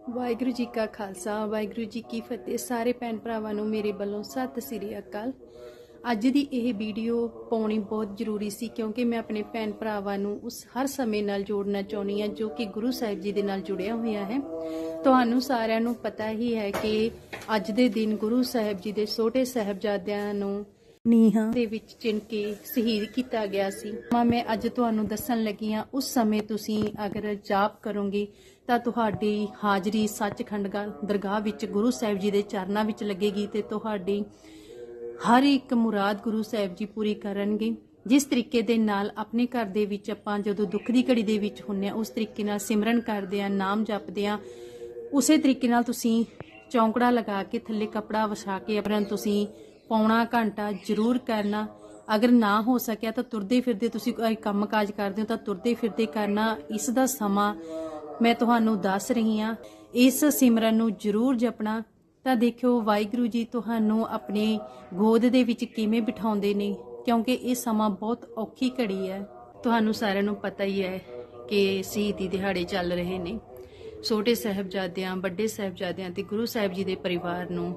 ਵਾਹਿਗੁਰੂ ਜੀ ਕਾ ਖਾਲਸਾ ਵਾਹਿਗੁਰੂ ਜੀ ਕੀ ਫਤਿਹ। ਸਾਰੇ ਭੈਣ ਭਰਾਵਾਂ ਨੂੰ ਮੇਰੇ ਵੱਲੋਂ ਸਤਿ ਸ੍ਰੀ ਅਕਾਲ। ਅੱਜ ਦੀ ਇਹ ਵੀਡੀਓ ਪਾਉਣੀ ਬਹੁਤ ਜ਼ਰੂਰੀ ਸੀ ਕਿਉਂਕਿ ਮੈਂ ਆਪਣੇ ਭੈਣ ਭਰਾਵਾਂ ਨੂੰ ਉਸ ਹਰ ਸਮੇਂ ਨਾਲ ਜੋੜਨਾ ਚਾਹੁੰਦੀ ਹਾਂ ਜੋ ਕਿ ਗੁਰੂ ਸਾਹਿਬ ਜੀ ਦੇ ਨਾਲ ਜੁੜਿਆ ਹੋਇਆ ਹੈ। ਤੁਹਾਨੂੰ ਸਾਰਿਆਂ ਨੂੰ ਪਤਾ ਹੀ ਹੈ ਕਿ ਅੱਜ ਦੇ ਦਿਨ ਗੁਰੂ ਸਾਹਿਬ ਜੀ ਦੇ ਛੋਟੇ ਸਾਹਿਬਜ਼ਾਦਿਆਂ ਨੂੰ ਨੀਹਾਂ ਦੇ ਵਿੱਚ ਚਿਣ ਕੇ ਸ਼ਹੀਦ ਕੀਤਾ ਗਿਆ ਸੀ। ਮਾਂ ਮੈਂ ਅੱਜ ਤੁਹਾਨੂੰ ਦੱਸਣ ਲੱਗੀ ਹਾਂ ਉਸ ਸਮੇਂ ਤੁਸੀਂ ਅਗਰ ਜਾਪ ਕਰੋਗੇ ਤਾਂ ਤੁਹਾਡੀ ਹਾਜ਼ਰੀ ਸੱਚਖੰਡ ਗਾ- ਦਰਗਾਹ ਵਿੱਚ ਗੁਰੂ ਸਾਹਿਬ ਜੀ ਦੇ ਚਰਨਾਂ ਵਿੱਚ ਲੱਗੇਗੀ ਤੇ ਤੁਹਾਡੀ ਹਰ ਇੱਕ ਮੁਰਾਦ ਗੁਰੂ ਸਾਹਿਬ ਜੀ ਪੂਰੀ ਕਰਨਗੇ। ਜਿਸ ਤਰੀਕੇ ਦੇ ਨਾਲ ਆਪਣੇ ਘਰ ਦੇ ਵਿੱਚ ਆਪਾਂ ਜਦੋਂ ਦੁੱਖ ਦੀ ਘੜੀ ਦੇ ਵਿੱਚ ਹੁੰਨੇ ਆ ਉਸ ਤਰੀਕੇ ਨਾਲ ਸਿਮਰਨ ਕਰਦੇ ਆ ਨਾਮ ਜਪਦੇ ਆ ਉਸੇ ਤਰੀਕੇ ਨਾਲ ਤੁਸੀਂ ਚੌਂਕੜਾ ਲਗਾ ਕੇ ਥੱਲੇ ਕਪੜਾ ਵਿਛਾ ਕੇ ਆਪਣਾ ਤੁਸੀਂ ਪੌਣਾ ਘੰਟਾ ਜ਼ਰੂਰ ਕਰਨਾ। ਅਗਰ ਨਾ ਹੋ ਸਕਿਆ ਤਾਂ ਤੁਰਦੇ ਫਿਰਦੇ ਤੁਸੀਂ ਕੋਈ ਕੰਮ ਕਾਜ ਕਰਦੇ ਹੋ ਤਾਂ ਤੁਰਦੇ ਫਿਰਦੇ ਕਰਨਾ। ਇਸ ਦਾ ਸਮਾਂ ਮੈਂ ਤੁਹਾਨੂੰ ਦੱਸ ਰਹੀ ਹਾਂ, ਇਸ ਸਿਮਰਨ ਨੂੰ ਜ਼ਰੂਰ ਜਪਣਾ। ਤਾਂ ਦੇਖਿਓ, ਵਾਹਿਗੁਰੂ ਜੀ ਤੁਹਾਨੂੰ ਆਪਣੀ ਗੋਦ ਦੇ ਵਿੱਚ ਕਿਵੇਂ ਬਿਠਾਉਂਦੇ ਨੇ, ਕਿਉਂਕਿ ਇਹ ਸਮਾਂ ਬਹੁਤ ਔਖੀ ਘੜੀ ਹੈ। ਤੁਹਾਨੂੰ ਸਾਰਿਆਂ ਨੂੰ ਪਤਾ ਹੀ ਹੈ ਕਿ ਸ਼ਹੀਦੀ ਦਿਹਾੜੇ ਚੱਲ ਰਹੇ ਨੇ। ਛੋਟੇ ਸਾਹਿਬਜ਼ਾਦਿਆਂ, ਵੱਡੇ ਸਾਹਿਬਜ਼ਾਦਿਆਂ ਤੇ ਗੁਰੂ ਸਾਹਿਬ ਜੀ ਦੇ ਪਰਿਵਾਰ ਨੂੰ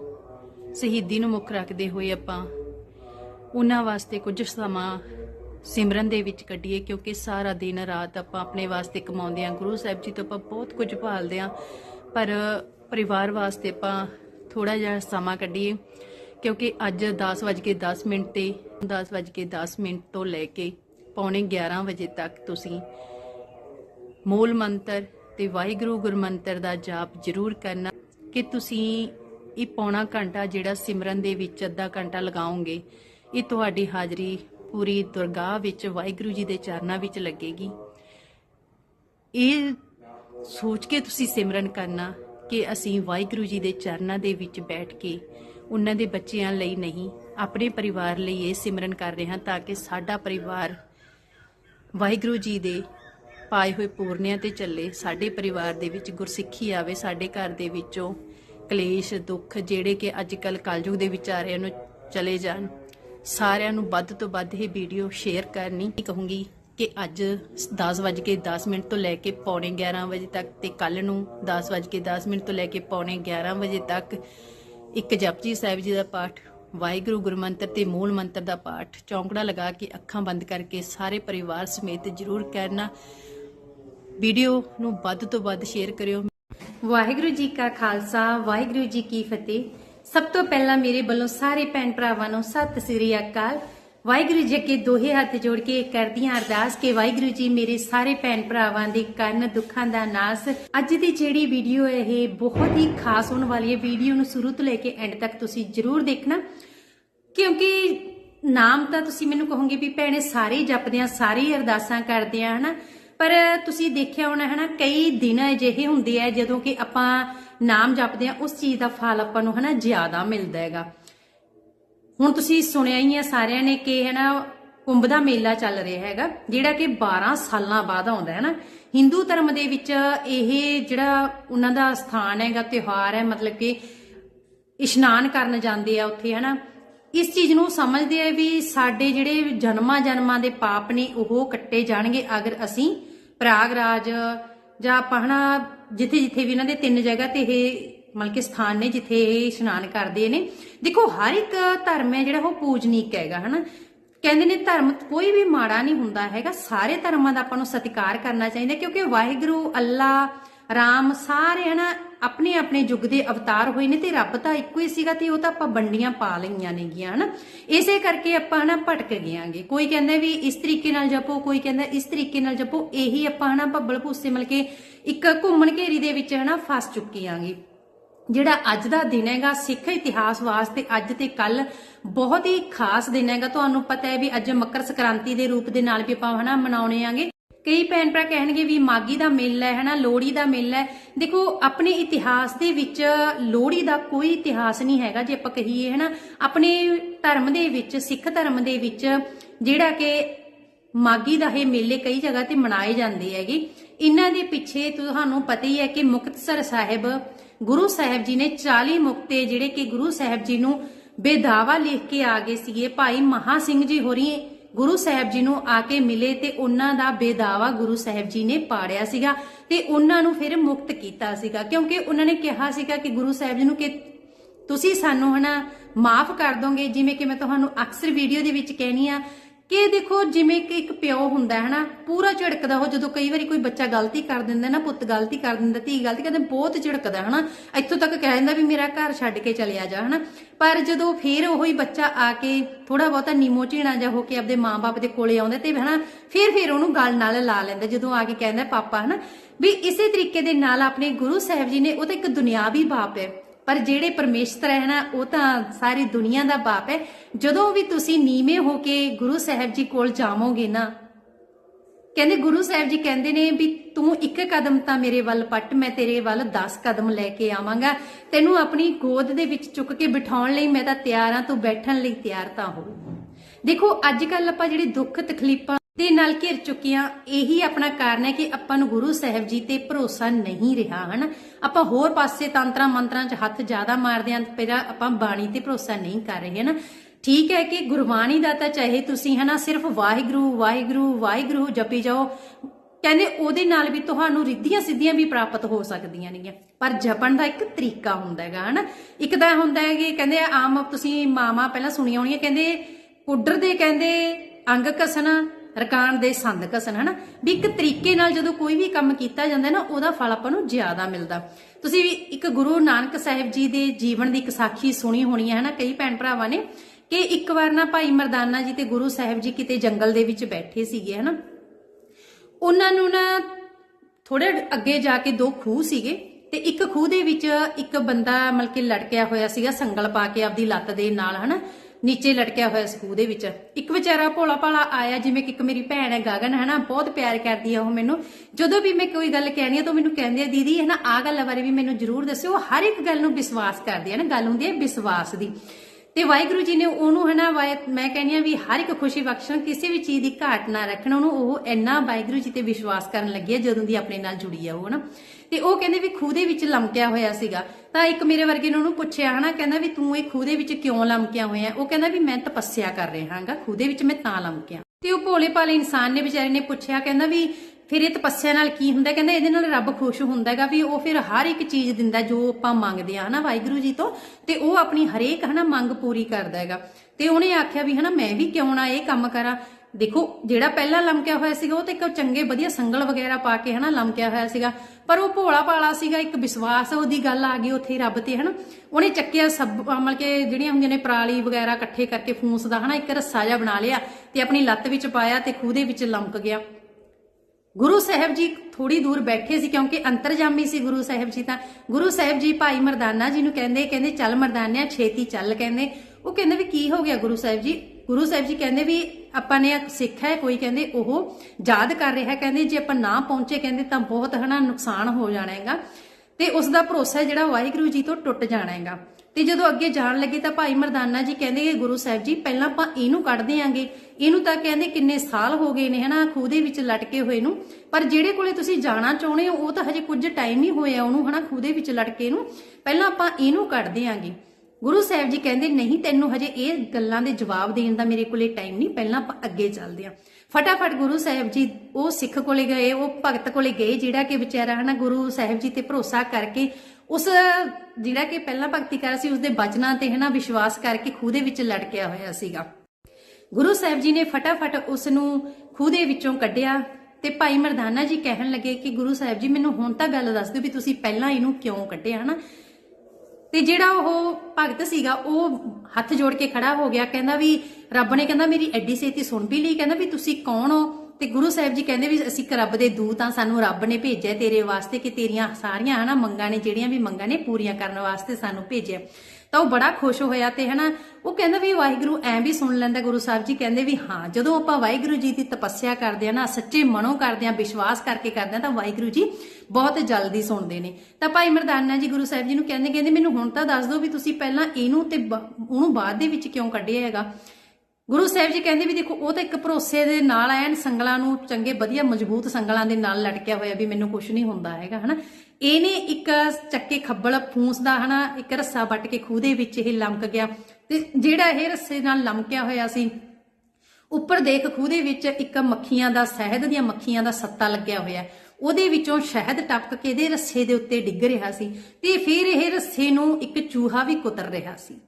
ਸ਼ਹੀਦੀ ਨੂੰ ਮੁੱਖ ਰੱਖਦੇ ਹੋਏ ਆਪਾਂ ਉਹਨਾਂ ਵਾਸਤੇ ਕੁਝ ਸਮਾਂ ਸਿਮਰਨ ਦੇ ਵਿੱਚ ਕੱਢੀਏ, ਕਿਉਂਕਿ ਸਾਰਾ ਦਿਨ ਰਾਤ ਆਪਾਂ ਆਪਣੇ ਵਾਸਤੇ ਕਮਾਉਂਦੇ ਹਾਂ। ਗੁਰੂ ਸਾਹਿਬ ਜੀ ਤੋਂ ਆਪਾਂ ਬਹੁਤ ਕੁਝ ਭਾਲਦੇ ਹਾਂ। ਪਰ ਪਰਿਵਾਰ ਵਾਸਤੇ ਆਪਾਂ ਥੋੜਾ ਜਿਹਾ ਸਮਾਂ ਕੱਢੀਏ, ਕਿਉਂਕਿ ਅੱਜ 10:10 ਮਿੰਟ ਤੇ 10:10 ਮਿੰਟ ਤੋਂ ਲੈ ਕੇ ਪੌਣੇ 11 ਵਜੇ ਤੱਕ ਤੁਸੀਂ ਮੂਲ ਮੰਤਰ ਤੇ ਵਾਹਿਗੁਰੂ ਗੁਰਮੰਤਰ ਦਾ ਜਾਪ ਜ਼ਰੂਰ ਕਰਨਾ। ਕਿ ਤੁਸੀਂ ਇਹ ਪੌਣਾ ਘੰਟਾ ਜਿਹੜਾ ਸਿਮਰਨ ਦੇ ਵਿੱਚ ਅੱਧਾ ਘੰਟਾ ਲਗਾਓਗੇ, ਇਹ ਤੁਹਾਡੀ ਹਾਜ਼ਰੀ ਪੂਰੀ ਦਰਗਾਹ ਵਿੱਚ, ਵਾਹਿਗੁਰੂ ਜੀ ਦੇ ਚਰਨਾਂ ਵਿੱਚ ਲੱਗੇਗੀ। ਇਹ ਸੋਚ ਕੇ ਤੁਸੀਂ ਸਿਮਰਨ ਕਰਨਾ ਕਿ ਅਸੀਂ ਵਾਹਿਗੁਰੂ ਜੀ ਦੇ ਚਰਨਾਂ ਦੇ ਵਿੱਚ ਬੈਠ ਕੇ ਉਹਨਾਂ ਦੇ ਬੱਚਿਆਂ ਲਈ ਨਹੀਂ, ਆਪਣੇ ਪਰਿਵਾਰ ਲਈ ਇਹ ਸਿਮਰਨ ਕਰ ਰਹੇ ਹਾਂ ਤਾਂ ਕਿ ਸਾਡਾ ਪਰਿਵਾਰ ਵਾਹਿਗੁਰੂ ਜੀ ਦੇ ਪਾਏ ਹੋਏ ਪੂਰਨਿਆਂ ਤੇ ਚੱਲੇ, ਸਾਡੇ ਪਰਿਵਾਰ ਦੇ ਵਿੱਚ ਗੁਰਸਿੱਖੀ ਆਵੇ, ਸਾਡੇ ਘਰ ਦੇ ਵਿੱਚੋਂ ਕਲੇਸ਼, ਦੁੱਖ ਜਿਹੜੇ ਕਿ ਅੱਜ ਕੱਲ ਕਲਯੁਗ ਦੇ ਵਿੱਚ ਆ ਰਹੇ ਨੂੰ ਚਲੇ ਜਾਣ। ਸਾਰਿਆਂ ਨੂੰ ਵੱਧ ਤੋਂ ਵੱਧ ਇਹ ਵੀਡੀਓ ਸ਼ੇਅਰ ਕਰਨੀ। ਕਹੂੰਗੀ ਕਿ ਅੱਜ 10:10 ਮਿੰਟ ਤੋਂ ਲੈ ਕੇ ਪੌਣੇ 11 ਵਜੇ ਤੱਕ ਤੇ ਕੱਲ ਨੂੰ 10:10 ਮਿੰਟ ਤੋਂ ਲੈ ਕੇ ਪੌਣੇ 11 ਵਜੇ ਤੱਕ ਇੱਕ ਜਪਜੀ ਸਾਹਿਬ ਜੀ ਦਾ ਪਾਠ, ਵਾਹਿਗੁਰੂ ਗੁਰਮੰਤਰ ਤੇ ਮੂਲ ਮੰਤਰ ਦਾ ਪਾਠ, ਚੌਂਕੜਾ ਲਗਾ ਕੇ ਅੱਖਾਂ ਬੰਦ ਕਰਕੇ ਸਾਰੇ ਪਰਿਵਾਰ ਸਮੇਤ ਜ਼ਰੂਰ ਕਰਨਾ। ਵੀਡੀਓ ਨੂੰ ਵੱਧ ਤੋਂ ਵੱਧ ਸ਼ੇਅਰ ਕਰਿਓ। ਵਾਹਿਗੁਰੂ ਜੀ ਕਾ ਖਾਲਸਾ, ਵਾਹਿਗੁਰੂ ਜੀ ਕੀ ਫਤਿਹ। ਸਭ ਤੋਂ ਪਹਿਲਾਂ ਮੇਰੇ ਵੱਲੋਂ ਸਾਰੇ ਭੈਣ ਭਰਾਵਾਂ ਨੂੰ ਸਤਿ ਸ੍ਰੀ ਅਕਾਲ। ਵਾਹਿਗੁਰੂ ਜੀ ਅੱਗੇ ਦੋਹੇ ਹੱਥ ਜੋੜ ਕੇ ਕਰਦੀ ਹਾਂ ਅਰਦਾਸ ਕਿ ਵਾਹਿਗੁਰੂ ਜੀ ਮੇਰੇ ਸਾਰੇ ਭੈਣ ਭਰਾਵਾਂ ਦੇ ਕਰਨ ਦੁੱਖਾਂ ਦਾ ਨਾਸ। ਅੱਜ ਦੀ ਜਿਹੜੀ ਵੀਡੀਓ ਹੈ, ਇਹ ਬਹੁਤ ਹੀ ਖਾਸ ਹੋਣ ਵਾਲੀ ਹੈ। ਵੀਡੀਓ ਨੂੰ ਸ਼ੁਰੂ ਤੋਂ ਲੈ ਕੇ ਐਂਡ ਤੱਕ ਤੁਸੀਂ ਜਰੂਰ ਦੇਖਣਾ। ਕਿਉਂਕਿ ਨਾਮ ਤਾਂ ਤੁਸੀਂ ਮੈਨੂੰ ਕਹੋਗੇ ਵੀ ਭੈਣੇ ਸਾਰੇ ਜਪਦੇ ਆ, ਸਾਰੇ ਅਰਦਾਸਾਂ ਕਰਦੇ ਆ, ਹਨਾ? ਪਰ ਤੁਸੀਂ ਦੇਖਿਆ ਹੋਣਾ, ਹਨਾ, ਕਈ ਦਿਨ ਅਜਿਹੇ ਹੁੰਦੇ ਆ ਜਦੋਂ ਕਿ ਆਪਾਂ ਨਾਮ ਜਪਦੇ ਆ, ਉਸ ਚੀਜ਼ ਦਾ ਫਲ ਆਪਾਂ ਨੂੰ ਹਨਾ ਜ਼ਿਆਦਾ ਮਿਲਦਾ ਹੈਗਾ। ਹੁਣ ਤੁਸੀਂ ਸੁਣਿਆ ਹੀ ਆ ਸਾਰਿਆਂ ਨੇ ਕਿ ਹਨਾ ਕੁੰਭ ਦਾ ਮੇਲਾ ਚੱਲ ਰਿਹਾ ਹੈਗਾ, ਜਿਹੜਾ ਕਿ 12 ਸਾਲਾਂ ਬਾਅਦ ਆਉਂਦਾ ਹੈ ਨਾ। ਹਿੰਦੂ ਧਰਮ ਦੇ ਵਿੱਚ ਇਹ ਜਿਹੜਾ ਉਹਨਾਂ ਦਾ ਸਥਾਨ ਹੈਗਾ, ਤਿਉਹਾਰ ਹੈ, ਮਤਲਬ ਕਿ ਇਸ਼ਨਾਨ ਕਰਨ ਜਾਂਦੇ ਆ ਉੱਥੇ ਹਨਾ। ਇਸ ਚੀਜ਼ ਨੂੰ ਸਮਝਦੇ ਆ ਵੀ ਸਾਡੇ ਜਿਹੜੇ ਜਨਮਾਂ ਜਨਮਾਂ ਦੇ ਪਾਪ ਨੇ ਉਹ ਕੱਟੇ ਜਾਣਗੇ। ਅਗਰ ਅਸੀਂ ਪ੍ਰਾਗਰਾਜ ਜਾਂ ਆਪਾਂ ਹਨਾ ਜਿੱਥੇ ਜਿੱਥੇ ਵੀ ਇਹਨਾਂ ਦੇ ਤਿੰਨ ਜਗ੍ਹਾ ਤੇ ਇਹ ਮਤਲਬ ਕਿ ਸਥਾਨ ਨੇ ਜਿੱਥੇ ਇਹ ਇਸ਼ਨਾਨ ਕਰਦੇ ਨੇ। ਦੇਖੋ, ਹਰ ਇੱਕ ਧਰਮ ਹੈ ਜਿਹੜਾ ਉਹ ਪੂਜਨੀਕ ਹੈਗਾ, ਹਨਾ? ਕਹਿੰਦੇ ਨੇ ਧਰਮ ਕੋਈ ਵੀ ਮਾੜਾ ਨਹੀਂ ਹੁੰਦਾ ਹੈਗਾ। ਸਾਰੇ ਧਰਮਾਂ ਦਾ ਆਪਾਂ ਨੂੰ ਸਤਿਕਾਰ ਕਰਨਾ ਚਾਹੀਦਾ, ਕਿਉਂਕਿ ਵਾਹਿਗੁਰੂ, ਅੱਲਾ ਰਾਮ ਸਾਰੇ ਹਨਾ ਆਪਣੇ ਆਪਣੇ ਯੁੱਗ ਦੇ ਅਵਤਾਰ ਹੋਏ ਨੇ ਤੇ ਰੱਬ ਤਾਂ ਇੱਕੋ ਹੀ ਸੀਗਾ ਤੇ ਉਹ ਤਾਂ ਆਪਾਂ ਵੰਡੀਆਂ ਪਾ ਲਈਆਂ ਨੇਗੀਆਂ, ਹਨਾ। ਇਸੇ ਕਰਕੇ ਆਪਾਂ ਹਨਾ ਭਟਕ ਗਿਆਂਗੇ ਕੋਈ ਕਹਿੰਦਾ ਵੀ ਇਸ ਤਰੀਕੇ ਨਾਲ ਜਪੋ, ਕੋਈ ਕਹਿੰਦਾ ਇਸ ਤਰੀਕੇ ਨਾਲ ਜਪੋ, ਇਹੀ ਆਪਾਂ ਹਨਾ ਭੱਬਲ ਭੂਸੇ ਮਿਲ ਕੇ ਇੱਕ ਘੁੰਮਣ ਘੇਰੀ ਦੇ ਵਿੱਚ ਹਨਾ ਫਸ ਚੁੱਕੇ ਆਂਗੇ। ਜਿਹੜਾ ਅੱਜ ਦਾ ਦਿਨ ਹੈਗਾ, ਸਿੱਖ ਇਤਿਹਾਸ ਵਾਸਤੇ ਅੱਜ ਤੇ ਕੱਲ ਬਹੁਤ ਹੀ ਖਾਸ ਦਿਨ ਹੈਗਾ। ਤੁਹਾਨੂੰ ਪਤਾ ਹੈ ਵੀ ਅੱਜ ਮਕਰ ਸੰਕ੍ਰਾਂਤੀ ਦੇ ਰੂਪ ਦੇ ਨਾਲ ਵੀ ਆਪਾਂ ਹਨਾ ਮਨਾਉਣੇ ਆਂਗੇ। ਕਈ ਭੈਣ ਭਰਾ ਕਹਿਣਗੇ ਵੀ ਮਾਗੀ ਦਾ ਮੇਲਾ ਹੈ, ਹਨਾ, ਲੋਹੜੀ ਦਾ ਮੇਲਾ ਹੈ। ਦੇਖੋ, ਆਪਣੇ ਇਤਿਹਾਸ ਦੇ ਵਿੱਚ ਲੋਹੜੀ ਦਾ ਕੋਈ ਇਤਿਹਾਸ ਨਹੀਂ ਹੈਗਾ ਜੇ ਆਪਾਂ ਕਹੀਏ, ਹਨਾ। ਆਪਣੇ ਧਰਮ ਦੇ ਵਿੱਚ, ਸਿੱਖ ਧਰਮ ਦੇ ਵਿੱਚ ਜਿਹੜਾ ਕਿ ਮਾਗੀ ਦਾ ਇਹ ਮੇਲੇ ਕਈ ਜਗ੍ਹਾ ਤੇ ਮਨਾਏ ਜਾਂਦੇ ਹੈਗੇ। ਇਹਨਾਂ ਦੇ ਪਿੱਛੇ ਤੁਹਾਨੂੰ ਪਤਾ ਹੀ ਹੈ ਕਿ ਮੁਕਤਸਰ ਸਾਹਿਬ, ਗੁਰੂ ਸਾਹਿਬ ਜੀ ਨੇ 40 ਮੁਕਤੇ ਜਿਹੜੇ ਕਿ ਗੁਰੂ ਸਾਹਿਬ ਜੀ ਨੂੰ ਬੇਦਾਵਾ ਲਿਖ ਕੇ ਆ ਗਏ ਸੀਗੇ। ਭਾਈ ਮਹਾ ਸਿੰਘ ਜੀ ਹੋਰੀ ਗੁਰੂ ਸਾਹਿਬ ਜੀ ਨੂੰ ਆ ਕੇ ਮਿਲੇ ਤੇ ਉਹਨਾਂ ਦਾ ਬੇਦਾਵਾ ਗੁਰੂ ਸਾਹਿਬ ਜੀ ਨੇ ਪਾੜਿਆ ਸੀਗਾ ਤੇ ਉਹਨਾਂ ਨੂੰ ਫਿਰ ਮੁਕਤ ਕੀਤਾ ਸੀਗਾ। ਕਿਉਂਕਿ ਉਹਨਾਂ ਨੇ ਕਿਹਾ ਸੀਗਾ ਕਿ ਗੁਰੂ ਸਾਹਿਬ ਜੀ ਨੂੰ ਕਿ ਤੁਸੀਂ ਸਾਨੂੰ ਹਨਾ ਮਾਫ ਕਰ ਦੋਗੇ, ਜਿਵੇਂ ਕਿ ਮੈਂ ਤੁਹਾਨੂੰ ਅਕਸਰ ਵੀਡੀਓ ਦੇ ਵਿੱਚ ਕਹਿਣੀ ਆ ਕਿ ਦੇਖੋ, ਜਿਵੇਂ ਕਿ ਇੱਕ ਪਿਓ ਹੁੰਦਾ ਹੈ ਹਨਾ ਪੂਰਾ ਝਿੜਕਦਾ ਉਹ, ਜਦੋਂ ਕਈ ਵਾਰੀ ਕੋਈ ਬੱਚਾ ਗਲਤੀ ਕਰ ਦਿੰਦਾ ਨਾ, ਪੁੱਤ ਗਲਤੀ ਕਰ ਦਿੰਦਾ, ਧੀ ਗਲਤੀ ਕਰਦੇ ਬਹੁਤ ਝਿੜਕਦਾ, ਹਨਾ? ਇੱਥੋਂ ਤੱਕ ਕਹਿ ਦਿੰਦਾ ਵੀ ਮੇਰਾ ਘਰ ਛੱਡ ਕੇ ਚਲਿਆ ਜਾ, ਹਨਾ? ਪਰ ਜਦੋਂ ਫੇਰ ਉਹੀ ਬੱਚਾ ਆ ਕੇ ਥੋੜਾ ਬਹੁਤਾ ਨੀਮੋ ਝੀਣਾ ਜਾ ਹੋ ਕੇ ਆਪਦੇ ਮਾਪੇ ਦੇ ਕੋਲੇ ਆਉਂਦਾ ਤੇ, ਹਨਾ? ਫੇਰ ਫੇਰ ਉਹਨੂੰ ਗੱਲ ਨਾਲ ਲਾ ਲੈਂਦਾ, ਜਦੋਂ ਆ ਕੇ ਕਹਿੰਦਾ, ਪਾਪਾ, ਹਨਾ? ਵੀ ਇਸੇ ਤਰੀਕੇ ਦੇ ਨਾਲ ਆਪਣੇ ਗੁਰੂ ਸਾਹਿਬ ਜੀ ਨੇ, ਉਹ ਤਾਂ ਇੱਕ ਦੁਨਿਆਵੀ ਬਾਪ ਹੈ। ਪਰ ਜਿਹੜੇ ਪਰਮੇਸ਼ਰ ਹੈ ਨਾ, ਉਹ ਤਾਂ ਸਾਰੀ ਦੁਨੀਆ ਦਾ ਬਾਪ ਹੈ। ਜਦੋਂ ਵੀ ਤੁਸੀਂ ਨੀਵੇਂ ਹੋ ਕੇ ਗੁਰੂ ਸਾਹਿਬ ਜੀ ਕੋਲ ਜਾਵੋਗੇ ਨਾ, ਕਹਿੰਦੇ ਗੁਰੂ ਸਾਹਿਬ ਜੀ ਕਹਿੰਦੇ ਨੇ ਵੀ ਤੂੰ ਇੱਕ ਕਦਮ ਤਾਂ ਮੇਰੇ ਵੱਲ ਪੱਟ, ਮੈਂ ਤੇਰੇ ਵੱਲ 10 ਕਦਮ ਲੈ ਕੇ ਆਵਾਂਗਾ। ਤੈਨੂੰ ਆਪਣੀ ਗੋਦ ਦੇ ਵਿੱਚ ਚੁੱਕ ਕੇ ਬਿਠਾਉਣ ਲਈ ਮੈਂ ਤਾਂ ਤਿਆਰ ਹਾਂ ਤੂੰ ਬੈਠਣ ਲਈ ਤਿਆਰ ਤਾਂ ਹੋ ਦੇਖੋ, ਅੱਜ ਕੱਲ ਆਪਾਂ ਜਿਹੜੇ ਦੁੱਖ ਤਕਲੀਫਾਂ ਦੇ ਨਾਲ ਘਿਰ ਚੁੱਕੀਆਂ, ਇਹੀ ਆਪਣਾ ਕਾਰਨ ਹੈ ਕਿ ਆਪਾਂ ਨੂੰ ਗੁਰੂ ਸਾਹਿਬ ਜੀ ਤੇ ਭਰੋਸਾ ਨਹੀਂ ਰਿਹਾ, ਹਨ? ਆਪਾਂ ਹੋਰ ਪਾਸੇ ਤੰਤਰਾਂ ਮੰਤਰਾਂ 'ਚ ਹੱਥ ਜ਼ਿਆਦਾ ਮਾਰਦੇ ਆਂ, ਪਹਿਲਾਂ ਆਪਾਂ ਬਾਣੀ ਤੇ ਭਰੋਸਾ ਨਹੀਂ ਕਰ ਰਹੇ, ਹਨ? ਠੀਕ ਹੈ ਕਿ ਗੁਰਬਾਣੀ ਦਾ ਤਾਂ ਚਾਹੇ ਤੁਸੀਂ, ਹਨਾ, ਸਿਰਫ ਵਾਹਿਗੁਰੂ ਵਾਹਿਗੁਰੂ ਵਾਹਿਗੁਰੂ ਜਪੀ ਜਾਓ, ਕਹਿੰਦੇ ਉਹਦੇ ਨਾਲ ਵੀ ਤੁਹਾਨੂੰ ਰਿੱਧੀਆਂ ਸਿੱਧੀਆਂ ਵੀ ਪ੍ਰਾਪਤ ਹੋ ਸਕਦੀਆਂ ਨੇਗੀਆਂ। ਪਰ ਜਪਣ ਦਾ ਇੱਕ ਤਰੀਕਾ ਹੁੰਦਾ ਹੈਗਾ, ਹਨਾ? ਇੱਕ ਤਾਂ ਹੁੰਦਾ ਹੈ ਕਿ ਕਹਿੰਦੇ ਆਮ ਤੁਸੀਂ ਮਾਮਾ ਪਹਿਲਾਂ ਸੁਣੀਆਂ ਹੋਣੀਆਂ, ਕਹਿੰਦੇ ਕੁੱਡਰ ਦੇ ਕਹਿੰਦੇ ਅੰਗ ਕਸਣ ਰਕਾਨ ਦੇ ਸੰਦ ਕਸਣ ਹਨਾ? ਵੀ ਇੱਕ ਤਰੀਕੇ ਨਾਲ ਜਦੋਂ ਕੋਈ ਵੀ ਕੰਮ ਕੀਤਾ ਜਾਂਦਾ ਨਾ, ਉਹਦਾ ਫਲ ਆਪਾਂ ਨੂੰ ਜ਼ਿਆਦਾ ਮਿਲਦਾ। ਤੁਸੀਂ ਇੱਕ ਗੁਰੂ ਨਾਨਕ ਸਾਹਿਬ ਜੀ ਦੇ ਜੀਵਨ ਦੀ ਇੱਕ ਸਾਖੀ ਸੁਣੀ ਹੋਣੀ ਹੈ, ਹਨਾ? ਕਈ ਭੈਣ ਭਰਾਵਾਂ ਨੇ ਕਿ ਇੱਕ ਵਾਰ ਨਾ ਭਾਈ ਮਰਦਾਨਾ ਜੀ ਤੇ ਗੁਰੂ ਸਾਹਿਬ ਜੀ ਕਿਤੇ ਜੰਗਲ ਦੇ ਵਿੱਚ ਬੈਠੇ ਸੀਗੇ, ਹਨਾ? ਉਹਨਾਂ ਨੂੰ ਨਾ ਥੋੜੇ ਅੱਗੇ ਜਾ ਕੇ ਦੋ ਖੂਹ ਸੀਗੇ ਤੇ ਇੱਕ ਖੂਹ ਦੇ ਵਿੱਚ ਇੱਕ ਬੰਦਾ ਮਤਲਬ ਕਿ ਲਟਕਿਆ ਹੋਇਆ ਸੀਗਾ, ਸੰਗਲ ਪਾ ਕੇ ਆਪਦੀ ਲੱਤ ਦੇ ਨਾਲ, ਹਨਾ? ਨੀਚੇ ਲਟਕਿਆ ਹੋਇਆ ਸੀ ਦੇ ਵਿੱਚ। ਇੱਕ ਵਿਚਾਰਾ ਭੋਲਾ ਭਾਲਾ ਆਇਆ, ਜਿਵੇਂ ਕਿ ਇੱਕ ਮੇਰੀ ਭੈਣ ਹੈ, ਗਗਨ, ਹਨਾ? ਬਹੁਤ ਪਿਆਰ ਕਰਦੀ ਆ ਉਹ ਮੈਨੂੰ। ਜਦੋਂ ਵੀ ਮੈਂ ਕੋਈ ਗੱਲ ਕਹਿਣੀ ਆ ਤਾਂ ਮੈਨੂੰ ਕਹਿੰਦੇ ਆ, ਦੀਦੀ, ਹਨਾ ਆ ਗੱਲ ਬਾਰੇ ਵੀ ਮੈਨੂੰ ਜ਼ਰੂਰ ਦੱਸਿਓ। ਹਰ ਇੱਕ ਗੱਲ ਨੂੰ ਵਿਸ਼ਵਾਸ ਕਰਦੇ ਆ ਨਾ ਗੱਲ ਹੁੰਦੀ ਹੈ ਵਿਸ਼ਵਾਸ ਦੀ। ਤੇ ਵਾਹਿਗੁਰੂ ਜੀ ਨੇ ਉਹਨੂੰ, ਹਨਾ ਮੈਂ ਕਹਿੰਦੀ ਆ ਵੀ ਹਰ ਇੱਕ ਖੁਸ਼ੀ ਬਖਸ਼ਣ, ਕਿਸੇ ਵੀ ਚੀਜ਼ ਦੀ ਘਾਟ ਨਾ ਰੱਖਣ। ਉਹਨੂੰ ਉਹ ਇੰਨਾ ਵਾਹਿਗੁਰੂ ਜੀ ਤੇ ਵਿਸ਼ਵਾਸ ਕਰਨ ਲੱਗੀ ਹੈ ਜਦੋਂ ਦੀ ਆਪਣੇ ਨਾਲ ਜੁੜੀ ਆ ਉਹ, ਹਨਾ? ਤੇ ਉਹ ਕਹਿੰਦੇ ਵੀ ਖੂਹ ਦੇ ਵਿੱਚ ਲਮਕਿਆ ਹੋਇਆ ਸੀਗਾ। ਤਾਂ ਇੱਕ ਮੇਰੇ ਵਰਗੇ ਨੇ ਉਹਨੂੰ ਪੁੱਛਿਆ, ਹਨਾ, ਕਹਿੰਦਾ ਵੀ ਤੂੰ ਇਹ ਖੂਹ ਦੇ ਵਿੱਚ ਕਿਉਂ ਲਮਕਿਆ ਹੋਇਆ? ਉਹ ਕਹਿੰਦਾ ਵੀ ਮੈਂ ਤਪੱਸਿਆ ਕਰ ਰਿਹਾ ਹਾਂਗਾ, ਖੂਹ ਦੇ ਵਿੱਚ ਮੈਂ ਤਾਂ ਲਮਕਿਆ। ਤੇ ਉਹ ਭੋਲੇ ਭਾਲੇ ਇਨਸਾਨ ਨੇ ਵਿਚਾਰੇ ਨੇ ਪੁੱਛਿਆ, ਕਹਿੰਦਾ ਵੀ ਫਿਰ ਇਹ ਤਪੱਸਿਆ ਨਾਲ ਕੀ ਹੁੰਦਾ? ਕਹਿੰਦਾ ਇਹਦੇ ਨਾਲ ਰੱਬ ਖੁਸ਼ ਹੁੰਦਾ ਹੈਗਾ ਵੀ ਉਹ ਫਿਰ ਹਰ ਇੱਕ ਚੀਜ਼ ਦਿੰਦਾ ਜੋ ਆਪਾਂ ਮੰਗਦੇ ਆ ਹਨਾ, ਵਾਹਿਗੁਰੂ ਜੀ ਤੋਂ। ਤੇ ਉਹ ਆਪਣੀ ਹਰੇਕ, ਹਨਾ, ਮੰਗ ਪੂਰੀ ਕਰਦਾ ਹੈਗਾ। ਤੇ ਉਹਨੇ ਆਖਿਆ ਵੀ, ਹਨਾ, ਮੈਂ ਵੀ ਕਿਉਂ ਨਾ ਇਹ ਕੰਮ ਕਰਾਂ? ਦੇਖੋ, ਜਿਹੜਾ ਪਹਿਲਾਂ ਲਮਕਿਆ ਹੋਇਆ ਸੀਗਾ, ਉਹ ਤੇ ਇੱਕ ਚੰਗੇ ਵਧੀਆ ਸੰਗਲ ਵਗੈਰਾ ਪਾ ਕੇ ਹਨਾ ਲਮਕਿਆ ਹੋਇਆ ਸੀਗਾ। ਪਰ ਉਹ ਭੋਲਾ ਭਾਲਾ ਸੀਗਾ, ਇੱਕ ਵਿਸ਼ਵਾਸ ਉਹਦੀ ਗੱਲ ਆ ਗਈ ਉੱਥੇ ਰੱਬ ਤੇ, ਹਨਾ। ਉਹਨੇ ਚੱਕਿਆ ਸਭ ਮਤਲਬ ਕਿ ਜਿਹੜੀਆਂ ਹੁੰਦੀਆਂ ਨੇ ਪਰਾਲੀ ਵਗੈਰਾ ਇਕੱਠੇ ਕਰਕੇ ਫੂਸ ਦਾ, ਹਨਾ, ਇੱਕ ਰੱਸਾ ਜਿਹਾ ਬਣਾ ਲਿਆ ਤੇ ਆਪਣੀ ਲੱਤ ਵਿੱਚ ਪਾਇਆ ਤੇ ਖੂਹ ਦੇ ਵਿੱਚ ਲਮਕ ਗਿਆ। ਗੁਰੂ ਸਾਹਿਬ ਜੀ ਥੋੜੀ ਦੂਰ ਬੈਠੇ ਸੀ ਕਿਉਂਕਿ ਅੰਤਰਜਾਮੀ ਸੀ ਗੁਰੂ ਸਾਹਿਬ ਜੀ ਤਾਂ। ਗੁਰੂ ਸਾਹਿਬ ਜੀ ਭਾਈ ਮਰਦਾਨਾ ਜੀ ਨੂੰ ਕਹਿੰਦੇ ਕਹਿੰਦੇ ਚੱਲ ਮਰਦਾਨਿਆ, ਛੇਤੀ ਚੱਲ ਕਹਿੰਦੇ। ਉਹ ਕਹਿੰਦੇ ਵੀ ਕੀ ਹੋ ਗਿਆ ਗੁਰੂ ਸਾਹਿਬ ਜੀ? ਗੁਰੂ ਸਾਹਿਬ ਜੀ ਕਹਿੰਦੇ ਵੀ ਆਪਾਂ ਨੇ ਸਿੱਖ ਹੈ, ਕੋਈ ਕਹਿੰਦੇ ਉਹ ਯਾਦ ਕਰ ਰਿਹਾ ਕਹਿੰਦੇ ਜੇ ਆਪਾਂ ਨਾ ਪਹੁੰਚੇ ਕਹਿੰਦੇ ਤਾਂ ਬਹੁਤ ਹਨਾ ਨੁਕਸਾਨ ਹੋ ਜਾਣਾ ਹੈਗਾ। ਤੇ ਉਸ ਦਾ ਭਰੋਸਾ ਜਿਹੜਾ ਵਾਹਿਗੁਰੂ ਜੀ ਤੋਂ ਟੁੱਟ ਜਾਣਾ ਹੈਗਾ। ਤੇ ਜਦੋਂ ਅੱਗੇ ਜਾਣ ਲੱਗੇ ਤਾਂ ਭਾਈ ਮਰਦਾਨਾ ਜੀ ਕਹਿੰਦੇ ਕਿ ਗੁਰੂ ਸਾਹਿਬ ਜੀ, ਪਹਿਲਾਂ ਆਪਾਂ ਇਹਨੂੰ ਕੱਢ ਦਿਆਂਗੇ। ਇਹਨੂੰ ਤਾਂ ਕਹਿੰਦੇ ਕਿੰਨੇ ਸਾਲ ਹੋ ਗਏ ਨੇ ਹਨਾ, ਖੂਹ ਦੇ ਵਿੱਚ ਲਟਕੇ ਹੋਏ ਨੂੰ। ਪਰ ਜਿਹੜੇ ਕੋਲੇ ਤੁਸੀਂ ਜਾਣਾ ਚਾਹੁੰਦੇ ਹੋ, ਉਹ ਤਾਂ ਹਜੇ ਕੁਝ ਟਾਈਮ ਹੀ ਹੋਇਆ ਉਹਨੂੰ ਹਨਾ, ਖੂਹ ਦੇ ਵਿੱਚ ਲਟਕੇ ਨੂੰ। ਪਹਿਲਾਂ ਆਪਾਂ ਇਹਨੂੰ ਕੱਢ ਦਿਆਂਗੇ। ਗੁਰੂ ਸਾਹਿਬ ਜੀ ਕਹਿੰਦੇ, ਨਹੀਂ, ਤੈਨੂੰ ਹਜੇ ਇਹ ਗੱਲਾਂ ਦੇ ਜਵਾਬ ਦੇਣ ਦਾ ਮੇਰੇ ਕੋਲੇ ਟਾਈਮ ਨਹੀਂ, ਪਹਿਲਾਂ ਆਪਾਂ ਅੱਗੇ ਚੱਲਦੇ ਆਂ ਫਟਾਫਟ ਗੁਰੂ ਸਾਹਿਬ ਜੀ, ਉਹ ਸਿੱਖ ਕੋਲੇ ਗਏ, ਉਹ ਭਗਤ ਕੋਲੇ ਗਏ, ਜਿਹੜਾ ਕਿ ਵਿਚਾਰਾ ਹਨਾ ਗੁਰੂ ਸਾਹਿਬ ਜੀ ਤੇ ਭਰੋਸਾ ਕਰਕੇ ਉਸ, ਜਿਹੜਾ ਕਿ ਪਹਿਲਾਂ ਭਗਤੀ ਕਰ ਸੀ ਉਸ ਦੇ ਬਚਨਾਂ ਤੇ ਹਨਾ ਵਿਸ਼ਵਾਸ ਕਰਕੇ ਖੂਹ ਦੇ ਵਿੱਚ ਲਟਕਿਆ ਹੋਇਆ ਸੀਗਾ। ਗੁਰੂ ਸਾਹਿਬ ਜੀ ਨੇ ਫਟਾਫਟ ਉਸ ਨੂੰ ਖੂਹ ਦੇ ਵਿੱਚੋਂ ਕੱਢਿਆ ਤੇ ਭਾਈ ਮਰਦਾਨਾ ਜੀ ਕਹਿਣ ਲੱਗੇ ਕਿ ਗੁਰੂ ਸਾਹਿਬ ਜੀ, ਮੈਨੂੰ ਹੁਣ ਤਾਂ ਗੱਲ ਦੱਸ ਦਿਓ ਵੀ ਤੁਸੀਂ ਪਹਿਲਾਂ ਇਹਨੂੰ ਕਿਉਂ ਕੱਢਿਆ, ਹਨਾ? ਤੇ ਜਿਹੜਾ ਉਹ ਭਗਤ ਸੀਗਾ, ਉਹ ਹੱਥ ਜੋੜ ਕੇ ਖੜਾ ਹੋ ਗਿਆ, ਕਹਿੰਦਾ ਵੀ ਰੱਬ ਨੇ ਕਹਿੰਦਾ ਮੇਰੀ ਐਡੀ ਛੇਤੀ ਸੁਣ ਵੀ ਲਈ, ਕਹਿੰਦਾ ਵੀ ਤੁਸੀਂ ਕੌਣ ਹੋ? ਤੇ ਗੁਰੂ ਸਾਹਿਬ ਜੀ ਕਹਿੰਦੇ ਵੀ ਅਸੀਂ ਇੱਕ ਰੱਬ ਦੇ ਦੂਤ ਆ ਸਾਨੂੰ ਰੱਬ ਨੇ ਭੇਜਿਆ ਤੇਰੇ ਵਾਸਤੇ ਕਿ ਤੇਰੀਆਂ ਸਾਰੀਆਂ ਹਨਾ ਮੰਗਾਂ ਨੇ, ਜਿਹੜੀਆਂ ਵੀ ਮੰਗਾਂ ਨੇ ਪੂਰੀਆਂ ਕਰਨ ਵਾਸਤੇ ਸਾਨੂੰ ਭੇਜਿਆ। ਤਾਂ ਉਹ ਬੜਾ ਖੁਸ਼ ਹੋਇਆ ਤੇ ਹਨਾ, ਉਹ ਕਹਿੰਦਾ ਵੀ ਵਾਹਿਗੁਰੂ ਐ ਵੀ ਸੁਣ ਲੈਂਦਾ, ਗੁਰੂ ਸਾਹਿਬ ਜੀ ਕਹਿੰਦੇ ਵੀ ਹਾਂ, ਜਦੋਂ ਆਪਾਂ ਵਾਹਿਗੁਰੂ ਜੀ ਦੀ ਤਪੱਸਿਆ ਕਰਦੇ ਆ ਨਾ, ਸੱਚੇ ਮਨੋਂ ਕਰਦੇ ਆ, ਵਿਸ਼ਵਾਸ ਕਰਕੇ ਕਰਦੇ ਆ, ਤਾਂ ਵਾਹਿਗੁਰੂ ਜੀ ਬਹੁਤ ਜਲਦੀ ਸੁਣਦੇ ਨੇ। ਤਾਂ ਭਾਈ ਮਰਦਾਨਾ ਜੀ ਗੁਰੂ ਸਾਹਿਬ ਜੀ ਨੂੰ ਕਹਿੰਦੇ ਕਹਿੰਦੇ ਮੈਨੂੰ ਹੁਣ ਤਾਂ ਦੱਸ ਦਿਓ ਵੀ ਤੁਸੀਂ ਪਹਿਲਾਂ ਇਹਨੂੰ ਤੇ ਬ- ਉਹਨੂੰ ਬਾਅਦ ਦੇ ਵਿੱਚ ਕਿਉਂ ਕੱਢਿਆ ਹੈਗਾ? ਗੁਰੂ ਸਾਹਿਬ ਜੀ ਕਹਿੰਦੇ ਵੀ ਦੇਖੋ, ਉਹ ਤਾਂ ਇੱਕ ਭਰੋਸੇ ਦੇ ਨਾਲ ਐਨ ਸੰਗਲਾਂ ਨੂੰ ਚੰਗੇ, ਵਧੀਆ, ਮਜ਼ਬੂਤ ਸੰਗਲਾਂ ਦੇ ਨਾਲ ਲਟਕਿਆ ਹੋਇਆ ਵੀ ਮੈਨੂੰ ਕੁਝ ਨਹੀਂ ਹੁੰਦਾ ਹੈਗਾ, ਹਨਾ? ਇਹਨੇ ਇੱਕ ਚੱਕੇ ਖੱਬਲ ਫੂਸ ਦਾ ਹਨਾ, ਇੱਕ ਰੱਸਾ ਵੱਟ ਕੇ ਖੂਹ ਦੇ ਵਿੱਚ ਇਹ ਲਮਕ ਗਿਆ। ਤੇ ਜਿਹੜਾ ਇਹ ਰੱਸੇ ਨਾਲ ਲਮਕਿਆ ਹੋਇਆ ਸੀ, ਉੱਪਰ ਦੇਖ ਖੂਹ ਦੇ ਵਿੱਚ ਇੱਕ ਮੱਖੀਆਂ ਦਾ, ਸ਼ਹਿਦ ਦੀਆਂ ਮੱਖੀਆਂ ਦਾ ਸੱਤਾ ਲੱਗਿਆ ਹੋਇਆ। ਉਹਦੇ ਵਿੱਚੋਂ ਸ਼ਹਿਦ ਟਪਕ ਕੇ ਇਹਦੇ ਰੱਸੇ ਦੇ ਉੱਤੇ ਡਿੱਗ ਰਿਹਾ ਸੀ ਤੇ ਫਿਰ ਇਹ ਰੱਸੇ ਨੂੰ ਇੱਕ ਚੂਹਾ ਵੀ ਕੁਤਰ ਰਿਹਾ ਸੀ।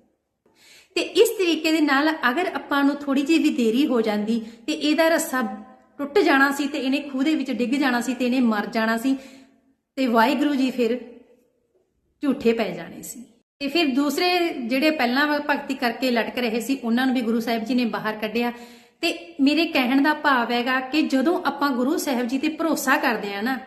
ਤੇ ਇਸ ਤਰੀਕੇ ਦੇ ਨਾਲ ਅਗਰ ਆਪਾਂ ਨੂੰ ਥੋੜੀ ਜਿਹੀ ਵੀ ਦੇਰੀ ਹੋ ਜਾਂਦੀ ਤੇ ਇਹਦਾ ਰੱਸਾ ਟੁੱਟ ਜਾਣਾ ਸੀ ਤੇ ਇਹਨੇ ਖੂਹ ਦੇ ਵਿੱਚ ਡਿੱਗ ਜਾਣਾ ਸੀ ਤੇ ਇਹਨੇ ਮਰ ਜਾਣਾ ਸੀ ਤੇ ਵਾਹਿਗੁਰੂ ਜੀ ਫਿਰ ਝੂਠੇ ਪੈ ਜਾਣੇ ਸੀ। ਤੇ ਫਿਰ ਦੂਸਰੇ ਜਿਹੜੇ ਪਹਿਲਾਂ ਭਗਤੀ ਕਰਕੇ ਲਟਕ ਰਹੇ ਸੀ, ਉਹਨਾਂ ਨੂੰ ਵੀ ਗੁਰੂ ਸਾਹਿਬ ਜੀ ਨੇ ਬਾਹਰ ਕੱਢਿਆ। ਤੇ ਮੇਰੇ ਕਹਿਣ ਦਾ ਭਾਵ ਹੈਗਾ ਕਿ ਜਦੋਂ ਆਪਾਂ ਗੁਰੂ ਸਾਹਿਬ ਜੀ ਤੇ ਭਰੋਸਾ ਕਰਦੇ ਆ ਨਾ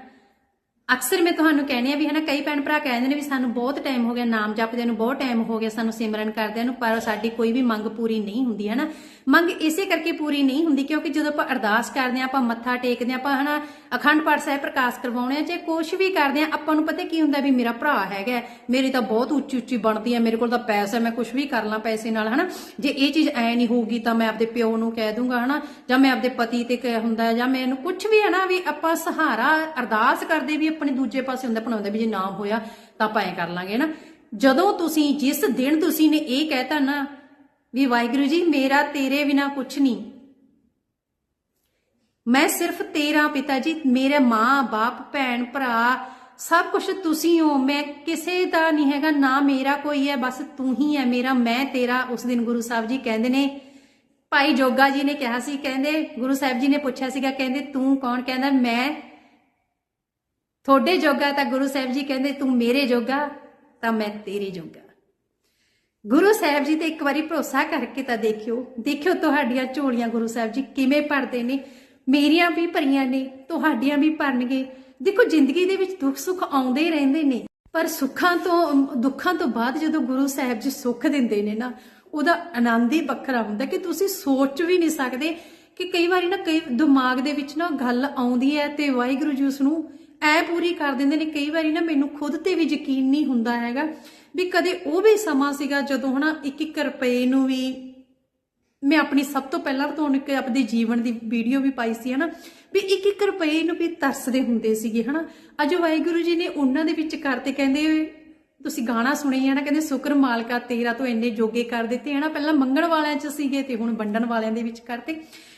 ਅਕਸਰ ਮੈਂ ਤੁਹਾਨੂੰ ਕਹਿੰਦੀ ਆ ਵੀ ਹਨਾ, ਕਈ ਭੈਣ ਭਰਾ ਕਹਿੰਦੇ ਨੇ ਵੀ ਸਾਨੂੰ ਬਹੁਤ ਟਾਈਮ ਹੋ ਗਿਆ, ਨਾਮ ਜਪਦਿਆਂ ਨੂੰ ਬਹੁਤ ਟਾਈਮ ਹੋ ਗਿਆ, ਸਾਨੂੰ ਸਿਮਰਨ ਕਰਦਿਆਂ ਨੂੰ, ਪਰ ਸਾਡੀ ਕੋਈ ਵੀ ਮੰਗ ਪੂਰੀ ਨਹੀਂ ਹੁੰਦੀ, ਹਨਾ। ਮੰਗ ਇਸੇ ਕਰਕੇ ਪੂਰੀ ਨਹੀਂ ਹੁੰਦੀ, ਕਿਉਂਕਿ ਜਦੋਂ ਆਪਾਂ ਅਰਦਾਸ ਕਰਦੇ ਆ ਆਪਾਂ ਮੱਥਾ ਟੇਕਦੇ ਆ ਆਪਾਂ ਹਨਾ, ਅਖੰਡ ਪਾਠ ਸਾਹਿਬ ਪ੍ਰਕਾਸ਼ ਕਰਵਾਉਣੇ ਆ ਜੇ ਕੁਝ ਵੀ ਕਰਦੇ ਆ ਆਪਾਂ ਨੂੰ ਪਤਾ ਕੀ ਹੁੰਦਾ ਵੀ ਮੇਰਾ ਭਰਾ ਹੈਗਾ ਮੇਰੀ ਤਾਂ ਬਹੁਤ ਉੱਚੀ ਉੱਚੀ ਬਣਦੀ ਆ ਮੇਰੇ ਕੋਲ ਤਾਂ ਪੈਸਾ, ਮੈਂ ਕੁਝ ਵੀ ਕਰ ਲਾਂ ਪੈਸੇ ਨਾਲ, ਹਨਾ। ਜੇ ਇਹ ਚੀਜ਼ ਐ ਨਹੀਂ ਹੋਊਗੀ, ਤਾਂ ਮੈਂ ਆਪਦੇ ਪਿਓ ਨੂੰ ਕਹਿ ਦੂੰਗਾ, ਹਨਾ, ਜਾਂ ਮੈਂ ਆਪਦੇ ਪਤੀ ਤੇ ਕਹਿ ਹੁੰਦਾ, ਜਾਂ ਮੈਨੂੰ ਕੁਝ ਵੀ ਹਨਾ ਵੀ ਆਪਾਂ ਸਹਾਰਾ ਅਰਦਾਸ ਕਰਦੇ ਵੀ ਆਪਣੇ ਦੂਜੇ ਪਾਸੇ ਹੁੰਦਾ ਬਣਾਉਂਦੇ ਵੀ ਜੇ ਨਾ ਹੋਇਆ ਤਾਂ ਆਪਾਂ ਐ ਕਰ ਲਾਂਗੇ ਨਾ ਜਦੋਂ ਤੁਸੀਂ ਜਿਸ ਦਿਨ ਤੁਸੀਂ ਨੇ ਇਹ ਕਹਿਤਾ ਨਾ ਵੀ ਵਾਹਿਗੁਰੂ ਜੀ, ਮੇਰਾ ਤੇਰੇ ਬਿਨਾ ਕੁਝ ਨਹੀਂ। ਮੈਂ ਸਿਰਫ ਤੇਰਾ ਪਿਤਾ ਜੀ ਮੇਰੇ ਮਾਂ, ਬਾਪ, ਭੈਣ, ਭਰਾ, ਸਭ ਕੁਝ ਤੁਸੀਂ ਹੋ। ਮੈਂ ਕਿਸੇ ਦਾ ਨਹੀਂ ਹੈਗਾ, ਨਾ ਮੇਰਾ ਕੋਈ ਹੈ, ਬਸ ਤੂੰ ਹੀ ਹੈ ਮੇਰਾ, ਮੈਂ ਤੇਰਾ। ਉਸ ਦਿਨ ਗੁਰੂ ਸਾਹਿਬ ਜੀ ਕਹਿੰਦੇ ਨੇ, ਭਾਈ ਜੋਗਾ ਜੀ ਨੇ ਕਿਹਾ ਸੀ, ਕਹਿੰਦੇ ਗੁਰੂ ਸਾਹਿਬ ਜੀ ਨੇ ਪੁੱਛਿਆ ਸੀਗਾ, ਕਹਿੰਦੇ ਤੂੰ ਕੌਣ? ਕਹਿੰਦਾ ਮੈਂ ਤੁਹਾਡੇ ਜੋਗਾ ਤਾਂ ਗੁਰੂ ਸਾਹਿਬ ਜੀ ਕਹਿੰਦੇ, ਤੂੰ ਮੇਰੇ ਜੋਗਾ, ਤਾਂ ਮੈਂ ਤੇਰੇ ਜੋਗਾ। ਗੁਰੂ ਸਾਹਿਬ ਜੀ ਤੇ ਇੱਕ ਵਾਰੀ ਭਰੋਸਾ ਕਰਕੇ ਤਾਂ ਦੇਖਿਓ ਦੇਖਿਓ ਤੁਹਾਡੀਆਂ ਝੋਲੀਆਂ ਗੁਰੂ ਸਾਹਿਬ ਜੀ ਕਿਵੇਂ ਭਰਦੇ ਨੇ। ਮੇਰੀਆਂ ਵੀ ਭਰੀਆਂ ਨੇ, ਤੁਹਾਡੀਆਂ ਵੀ ਭਰਨਗੇ। ਦੇਖੋ, ਜ਼ਿੰਦਗੀ ਦੇ ਵਿੱਚ ਦੁੱਖ ਸੁੱਖ ਆਉਂਦੇ ਹੀ ਰਹਿੰਦੇ ਨੇ। ਪਰ ਸੁੱਖਾਂ ਤੋਂ, ਦੁੱਖਾਂ ਤੋਂ ਬਾਅਦ ਜਦੋਂ ਗੁਰੂ ਸਾਹਿਬ ਜੀ ਸੁੱਖ ਦਿੰਦੇ ਨੇ ਨਾ, ਉਹਦਾ ਆਨੰਦ ਹੀ ਵੱਖਰਾ ਹੁੰਦਾ ਕਿ ਤੁਸੀਂ ਸੋਚ ਵੀ ਨਹੀਂ ਸਕਦੇ ਕਿ ਕਈ ਵਾਰੀ ਨਾ, ਕਈ ਦਿਮਾਗ ਦੇ ਵਿੱਚ ਨਾ ਗੱਲ ਆਉਂਦੀ ਹੈ ਤੇ ਵਾਹਿਗੁਰੂ ਜੀ ਉਸ ਨੂੰ ਐ ਪੂਰੀ ਕਰ ਦਿੰਦੇ ਨੇ। ਕਈ ਵਾਰੀ ਨਾ ਮੈਨੂੰ ਖੁਦ ਤੇ ਵੀ ਯਕੀਨ ਨਹੀਂ ਹੁੰਦਾ ਹੈਗਾ ਵੀ ਕਦੇ ਉਹ ਵੀ ਸਮਾਂ ਸੀਗਾ ਜਦੋਂ ਹਨਾ ਇੱਕ ਇੱਕ ਰੁਪਏ ਨੂੰ ਵੀ ਮੈਂ ਆਪਣੀ ਸਭ ਤੋਂ ਪਹਿਲਾਂ ਤੁਹਾਨੂੰ ਇੱਕ ਆਪਦੇ ਜੀਵਨ ਦੀ ਵੀਡੀਓ ਵੀ ਪਾਈ ਸੀ ਹਨਾ ਵੀ ਇੱਕ ਇੱਕ ਰੁਪਏ ਨੂੰ ਵੀ ਤਰਸਦੇ ਹੁੰਦੇ ਸੀਗੇ ਹਨਾ। ਅੱਜ ਵਾਹਿਗੁਰੂ ਜੀ ਨੇ ਉਹਨਾਂ ਦੇ ਵਿੱਚ ਕਰਤੇ ਕਹਿੰਦੇ ਤੁਸੀਂ ਗਾਣਾ ਸੁਣਿਆ ਹੈ ਨਾ ਕਹਿੰਦੇ, ਸ਼ੁਕਰ ਮਾਲਕਾ ਤੇਰਾ ਤੋਂ ਇੰਨੇ ਜੋਗੇ ਕਰ ਦਿੱਤੇ ਹਨਾ। ਪਹਿਲਾਂ ਮੰਗਣ ਵਾਲਿਆਂ 'ਚ ਸੀਗੇ ਤੇ ਹੁਣ ਵੰਡਣ ਵਾਲਿਆਂ ਦੇ ਵਿੱਚ ਕਰਤੇ।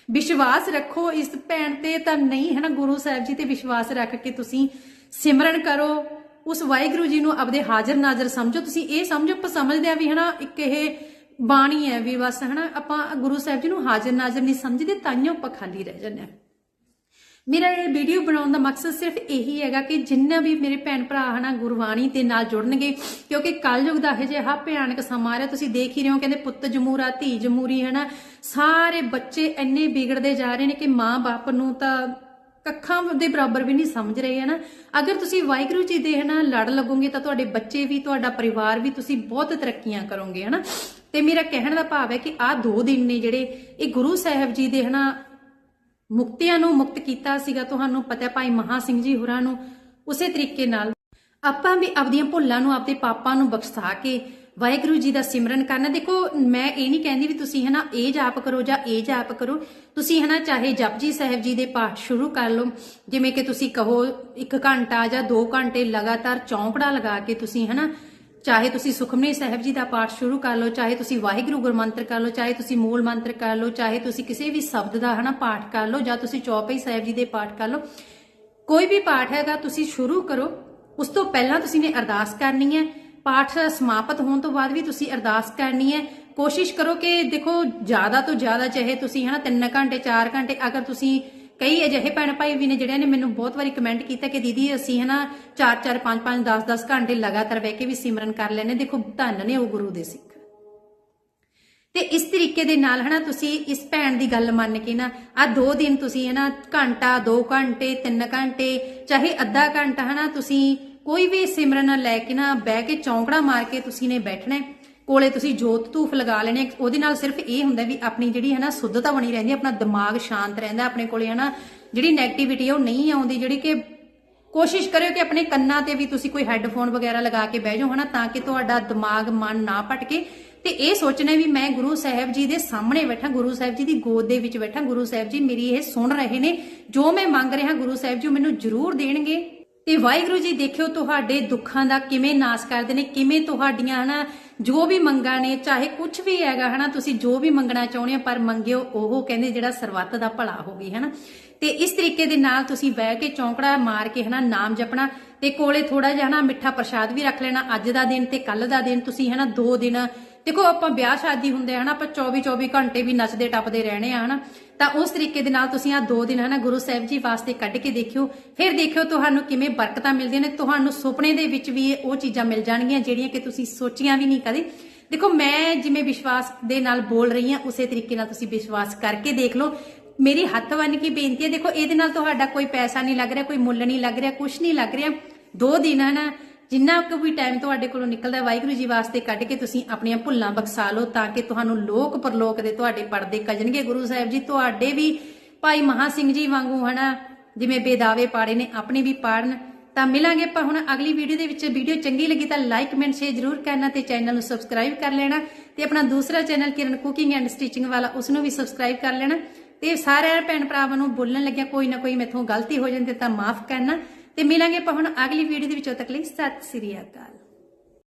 ਵਿਸ਼ਵਾਸ ਰੱਖੋ, ਇਸ ਭੈਣ ਤੇ ਤਾਂ ਨਹੀਂ ਹੈ ਨਾ ਗੁਰੂ ਸਾਹਿਬ ਜੀ ਤੇ ਵਿਸ਼ਵਾਸ ਰੱਖ ਕੇ ਤੁਸੀਂ ਸਿਮਰਨ ਕਰੋ। ਉਸ ਵਾਹਿਗੁਰੂ ਜੀ ਨੂੰ ਆਪਦੇ ਹਾਜ਼ਰ ਨਾਜ਼ਰ ਸਮਝੋ। ਤੁਸੀਂ ਇਹ ਸਮਝੋ, ਆਪਾਂ ਸਮਝਦੇ ਆ ਵੀ ਹਨਾ ਇੱਕ ਇਹ ਬਾਣੀ ਹੈ ਵੀ ਬਸ ਹਨਾ, ਆਪਾਂ ਗੁਰੂ ਸਾਹਿਬ ਜੀ ਨੂੰ ਹਾਜ਼ਰ ਨਾਜ਼ਰ ਨਹੀਂ ਸਮਝਦੇ ਤਾਈਓ ਆਪਾਂ ਖਾਲੀ ਰਹਿ ਜਾਂਦੇ ਆ ਮੇਰਾ ਇਹ ਵੀਡੀਓ ਬਣਾਉਣ ਦਾ ਮਕਸਦ ਸਿਰਫ ਇਹੀ ਹੈਗਾ ਕਿ ਜਿੰਨਾ ਵੀ ਮੇਰੇ ਭੈਣ ਭਰਾ ਹਨਾ ਗੁਰਬਾਣੀ ਦੇ ਨਾਲ ਜੁੜਨਗੇ, ਕਿਉਂਕਿ ਕਲਯੁਗ ਦਾ ਇਹ ਜਿਹਾ ਭਿਆਨਕ ਸਮਾਂ ਆ ਰਿਹਾ ਤੁਸੀਂ ਦੇਖ ਹੀ ਰਹੇ ਹੋ ਕਹਿੰਦੇ ਪੁੱਤ ਜਮੂਰਾ, ਧੀ ਜਮੂਰੀ ਹਨਾ, ਸਾਰੇ ਬੱਚੇ ਇੰਨੇ ਵਿਗੜਦੇ ਜਾ ਰਹੇ ਨੇ ਕਿ ਮਾਂ-ਬਾਪ ਨੂੰ ਤਾਂ ਕੱਖਾਂ ਦੇ ਬਰਾਬਰ ਵੀ ਨਹੀਂ ਸਮਝ ਰਹੇ ਹਨਾ। ਅਗਰ ਤੁਸੀਂ ਵਾਹਿਗੁਰੂ ਜੀ ਦੇ ਹਨਾ ਲੜ ਲੱਗੋਗੇ ਤਾਂ ਤੁਹਾਡੇ ਬੱਚੇ ਵੀ, ਤੁਹਾਡਾ ਪਰਿਵਾਰ ਵੀ ਤੁਸੀਂ ਬਹੁਤ ਤਰੱਕੀਆਂ ਕਰੋਗੇ ਹਨਾ। ਤੇ ਮੇਰਾ ਕਹਿਣ ਦਾ ਭਾਵ ਹੈ ਕਿ ਆਹ ਦੋ ਦਿਨ ਨੇ ਜਿਹੜੇ ਇਹ ਗੁਰੂ ਸਾਹਿਬ ਜੀ ਦੇ ਹਨਾ ਮੁਕਤਿਆਂ ਨੂੰ ਮੁਕਤ ਕੀਤਾ ਸੀਗਾ ਤੁਹਾਨੂੰ ਪਤਾ ਭਾਈ ਮਹਾ ਸਿੰਘ ਜੀ ਹੋਰਾਂ ਨੂੰ, ਉਸੇ ਤਰੀਕੇ ਨਾਲ ਆਪਾਂ ਵੀ ਆਪਦੀਆਂ ਭੁੱਲਾਂ ਨੂੰ, ਆਪਦੇ ਪਾਪਾਂ ਨੂੰ ਬਖਸ਼ਾ ਕੇ ਵਾਹਿਗੁਰੂ ਜੀ ਦਾ ਸਿਮਰਨ ਕਰਨਾ। ਦੇਖੋ, ਮੈਂ ਇਹ ਨਹੀਂ ਕਹਿੰਦੀ ਵੀ ਤੁਸੀਂ ਹਨਾ ਇਹ ਜਾਪ ਕਰੋ ਜਾਂ ਇਹ ਜਾਪ ਕਰੋ। ਤੁਸੀਂ ਹਨਾ ਚਾਹੇ ਜਪਜੀ ਸਾਹਿਬ ਜੀ ਦੇ ਪਾਠ ਸ਼ੁਰੂ ਕਰ ਲਓ, ਜਿਵੇਂ ਕਿ ਤੁਸੀਂ ਕਹੋ 1 ਘੰਟਾ ਜਾਂ 2 ਘੰਟੇ ਲਗਾਤਾਰ ਚੌਂਪੜਾ ਲਗਾ ਕੇ ਤੁਸੀਂ ਹਨਾ ਚਾਹੇ ਤੁਸੀਂ ਸੁਖਮਨੀ ਸਾਹਿਬ ਜੀ ਦਾ ਪਾਠ ਸ਼ੁਰੂ ਕਰ ਲਓ, ਚਾਹੇ ਤੁਸੀਂ ਵਾਹਿਗੁਰੂ ਗੁਰਮੰਤਰ ਕਰ ਲਓ, ਚਾਹੇ ਤੁਸੀਂ ਮੂਲ ਮੰਤਰ ਕਰ ਲਓ, ਚਾਹੇ ਤੁਸੀਂ ਕਿਸੇ ਵੀ ਸ਼ਬਦ ਦਾ ਹਨਾ ਪਾਠ ਕਰ ਲਓ ਜਾਂ ਤੁਸੀਂ ਚੌਪਈ ਸਾਹਿਬ ਜੀ ਦੇ ਪਾਠ ਕਰ ਲਓ, ਕੋਈ ਵੀ ਪਾਠ ਹੈਗਾ ਤੁਸੀਂ ਸ਼ੁਰੂ ਕਰੋ। ਉਸ ਤੋਂ ਪਹਿਲਾਂ ਤੁਸੀਂ ਨੇ ਅਰਦਾਸ ਕਰਨੀ ਹੈ। ਪਾਠ ਸਮਾਪਤ ਹੋਣ ਤੋਂ ਬਾਅਦ ਵੀ ਤੁਸੀਂ ਅਰਦਾਸ ਕਰਨੀ ਹੈ। ਕੋਸ਼ਿਸ਼ ਕਰੋ ਕਿ ਦੇਖੋ, ਜ਼ਿਆਦਾ ਤੋਂ ਜ਼ਿਆਦਾ ਚਾਹੇ ਤੁਸੀਂ ਹਨਾ 3 ਘੰਟੇ 4 ਘੰਟੇ ਅਗਰ ਤੁਸੀਂ ਕਈ ਅਜਿਹੇ ਭੈਣ ਭਾਈ ਵੀ ਨੇ ਜਿਹੜਿਆਂ ਨੇ ਮੈਨੂੰ ਬਹੁਤ ਵਾਰੀ ਕਮੈਂਟ ਕੀਤਾ ਕਿ ਦੀਦੀ ਅਸੀਂ ਹਨਾ 4 4 5 5 10 10 ਘੰਟੇ ਲਗਾਤਾਰ ਬਹਿ ਕੇ ਵੀ ਸਿਮਰਨ ਕਰ ਲੈਨੇ ਦੇਖੋ, ਧੰਨ ਨੇ ਉਹ ਗੁਰੂ ਦੇ ਸਿੱਖ। ਤੇ ਇਸ ਤਰੀਕੇ ਦੇ ਨਾਲ ਹਨਾ ਤੁਸੀਂ ਇਸ ਭੈਣ ਦੀ ਗੱਲ ਮੰਨ ਕੇ ਨਾ ਆ ਦੋ ਦਿਨ ਤੁਸੀਂ ਹਨਾ ਘੰਟਾ 2 ਘੰਟੇ 3 ਘੰਟੇ, ਚਾਹੇ ਅੱਧਾ ਘੰਟਾ ਹਨਾ ਤੁਸੀਂ ਕੋਈ ਵੀ ਸਿਮਰਨ ਲੈ ਕੇ ਨਾ ਬਹਿ ਕੇ ਚੌਂਕੜਾ ਮਾਰ ਕੇ ਤੁਸੀਂ ਨੇ ਬੈਠਣਾ ਕੋਲੇ ਤੁਸੀਂ ਜੋਤ ਧੂਫ ਲਗਾ ਲੈਣੇ ਉਹਦੇ ਨਾਲ ਸਿਰਫ ਇਹ ਹੁੰਦਾ ਵੀ ਆਪਣੀ ਜਿਹੜੀ ਹੈ ਨਾ ਸੁੱਧਤਾ ਬਣੀ ਰਹਿੰਦੀ ਆਪਣਾ ਦਿਮਾਗ ਸ਼ਾਂਤ ਰਹਿੰਦਾ ਆਪਣੇ ਕੋਲੇ, ਹੈ ਨਾ? ਜਿਹੜੀ 네ਗੇਟਿਵਿਟੀ ਉਹ ਨਹੀਂ ਆਉਂਦੀ, ਜਿਹੜੀ ਕਿ ਕੋਸ਼ਿਸ਼ ਕਰਿਓ ਕਿ ਆਪਣੇ ਕੰਨਾਂ ਤੇ ਵੀ ਤੁਸੀਂ ਕੋਈ ਹੈੱਡਫੋਨ ਵਗੈਰਾ ਲਗਾ ਕੇ ਬਹਿ ਜਾਓ ਹਨਾ ਤਾਂ ਕਿ ਤੁਹਾਡਾ ਦਿਮਾਗ, ਮਨ ਨਾ ਭਟਕੇ। ਤੇ ਇਹ ਸੋਚਣਾ ਵੀ ਮੈਂ ਗੁਰੂ ਸਾਹਿਬ ਜੀ ਦੇ ਸਾਹਮਣੇ ਬੈਠਾ, ਗੁਰੂ ਸਾਹਿਬ ਜੀ ਦੀ ਗੋਦ ਦੇ ਵਿੱਚ ਬੈਠਾ, ਗੁਰੂ ਸਾਹਿਬ ਜੀ ਮੇਰੀ ਇਹ ਸੁਣ ਰਹੇ ਨੇ, ਜੋ ਮੈਂ ਮੰਗ ਰਿਹਾ ਗੁਰੂ ਸਾਹਿਬ ਜੀ ਉਹ ਮੈਨੂੰ ਜ਼ਰੂਰ ਦੇਣਗੇ। ਤੇ ਵਾਹਿਗੁਰੂ ਜੀ, ਦੇਖਿਓ ਤੁਹਾਡੇ ਦੁੱਖਾਂ ਦਾ ਕਿਵੇਂ ਨਾਸ਼ ਕਰਦੇ ਨੇ, ਕਿਵੇਂ ਤੁਹਾਡੀਆਂ, ਹਨਾ, ਜੋ ਵੀ ਮੰਗਾਂ ਨੇ, ਚਾਹੇ ਕੁਝ ਵੀ ਹੈਗਾ, ਹਨਾ, ਤੁਸੀਂ ਜੋ ਵੀ ਮੰਗਣਾ ਚਾਹੁੰਦੇ ਹੋ, ਪਰ ਮੰਗਿਓ ਉਹ ਕਹਿੰਦੇ ਜਿਹੜਾ ਸਰਬੱਤ ਦਾ ਭਲਾ ਹੋਵੇ ਹਨਾ। ਤੇ ਇਸ ਤਰੀਕੇ ਦੇ ਨਾਲ ਤੁਸੀਂ ਬਹਿ ਕੇ ਚੌਂਕੜਾ ਮਾਰ ਕੇ, ਹਨਾ, ਨਾਮ ਜਪਣਾ ਤੇ ਕੋਲੇ ਥੋੜਾ ਜਿਹਾ, ਹਨਾ, ਮਿੱਠਾ ਪ੍ਰਸ਼ਾਦ ਵੀ ਰੱਖ ਲੈਣਾ। ਅੱਜ ਦਾ ਦਿਨ ਤੇ ਕੱਲ ਦਾ ਦਿਨ ਤੁਸੀਂ, ਹਨਾ, ਦੋ ਦਿਨ ਦੇਖੋ, ਆਪਾਂ ਵਿਆਹ ਸ਼ਾਦੀ ਹੁੰਦੇ ਆ, ਹਨਾ, ਆਪਾਂ 24 24 ਘੰਟੇ ਵੀ ਨੱਚਦੇ, ਟੱਪਦੇ ਰਹਿਣੇ ਆ, ਹਨਾ। ਤਾਂ ਉਸ ਤਰੀਕੇ ਦੇ ਨਾਲ ਤੁਸੀਂ ਆ ਦੋ ਦਿਨ, ਹਨਾ, ਗੁਰੂ ਸਾਹਿਬ ਜੀ ਵਾਸਤੇ ਕੱਢ ਕੇ ਦੇਖਿਓ। ਫਿਰ ਦੇਖਿਓ ਤੁਹਾਨੂੰ ਕਿਵੇਂ ਬਰਕਤਾਂ ਮਿਲਦੀਆਂ ਨੇ। ਤੁਹਾਨੂੰ ਸੁਪਨੇ ਦੇ ਵਿੱਚ ਵੀ ਉਹ ਚੀਜ਼ਾਂ ਮਿਲ ਜਾਣਗੀਆਂ ਜਿਹੜੀਆਂ ਕਿ ਤੁਸੀਂ ਸੋਚੀਆਂ ਵੀ ਨਹੀਂ ਕਦੇ। ਦੇਖੋ, ਮੈਂ ਜਿਵੇਂ ਵਿਸ਼ਵਾਸ ਦੇ ਨਾਲ ਬੋਲ ਰਹੀ ਹਾਂ, ਉਸੇ ਤਰੀਕੇ ਨਾਲ ਤੁਸੀਂ ਵਿਸ਼ਵਾਸ ਕਰਕੇ ਦੇਖ ਲਓ। ਮੇਰੀ ਹੱਥ ਬੰਨ ਕੇ ਬੇਨਤੀ ਹੈ, ਦੇਖੋ, ਇਹਦੇ ਨਾਲ ਤੁਹਾਡਾ ਕੋਈ ਪੈਸਾ ਨਹੀਂ ਲੱਗ ਰਿਹਾ, ਕੋਈ ਮੁੱਲ ਨਹੀਂ ਲੱਗ ਰਿਹਾ ਕੁਝ ਨਹੀਂ ਲੱਗ ਰਿਹਾ। ਦੋ ਦਿਨ, ਹਨਾ ਜਿੰਨਾ ਕੁ ਵੀ ਟਾਈਮ ਤੁਹਾਡੇ ਕੋਲੋਂ ਨਿਕਲਦਾ ਵਾਹਿਗੁਰੂ ਜੀ ਵਾਸਤੇ ਕੱਢ ਕੇ ਤੁਸੀਂ ਆਪਣੀਆਂ ਭੁੱਲਾਂ ਬਖਸ਼ਾ ਲਓ ਤਾਂ ਕਿ ਤੁਹਾਨੂੰ ਲੋਕ ਪਰਲੋਕ ਦੇ ਤੁਹਾਡੇ ਪਰਦੇ ਕਜਣਗੇ। ਗੁਰੂ ਸਾਹਿਬ ਜੀ, ਤੁਹਾਡੇ ਵੀ ਭਾਈ ਮਹਾ ਸਿੰਘ ਜੀ ਵਾਂਗੂ, ਹਨਾ? ਜਿਵੇਂ ਬੇਦਾਵੇ ਪਾੜੇ ਨੇ, ਆਪਣੇ ਵੀ ਪਾੜਨ। ਤਾਂ ਮਿਲਾਂਗੇ ਪਰ ਹੁਣ ਅਗਲੀ ਵੀਡੀਓ ਦੇ ਵਿੱਚ। ਵੀਡੀਓ ਚੰਗੀ ਲੱਗੀ ਤਾਂ ਲਾਈਕ ਕਮੈਂਟ ਸ਼ੇਅਰ ਜ਼ਰੂਰ ਕਰਨਾ ਤੇ ਚੈਨਲ ਨੂੰ ਸਬਸਕ੍ਰਾਈਬ ਕਰ ਲੈਣਾ। ਤੇ ਆਪਣਾ ਦੂਸਰਾ channel Kiran cooking and stitching ਵਾਲਾ, ਉਸ ਨੂੰ ਵੀ ਸਬਸਕ੍ਰਾਈਬ ਕਰ ਲੈਣਾ। ਤੇ ਸਾਰਿਆਂ ਭੈਣ ਭਰਾਵਾਂ ਨੂੰ ਬੋਲਣ ਲੱਗਿਆ ਕੋਈ ਨਾ ਕੋਈ ਮੈਥੋਂ ਗਲਤੀ ਹੋ ਜਾਂਦੀ ਤਾਂ ਮਾਫ ਕਰਨਾ। ਤੇ ਮਿਲਾਂਗੇ ਆਪਾਂ ਹੁਣ ਅਗਲੀ ਵੀਡੀਓ ਦੇ ਵਿੱਚ ਉਦੋਂ ਤੱਕ ਲਈ ਸਤਿ ਸ੍ਰੀ ਅਕਾਲ।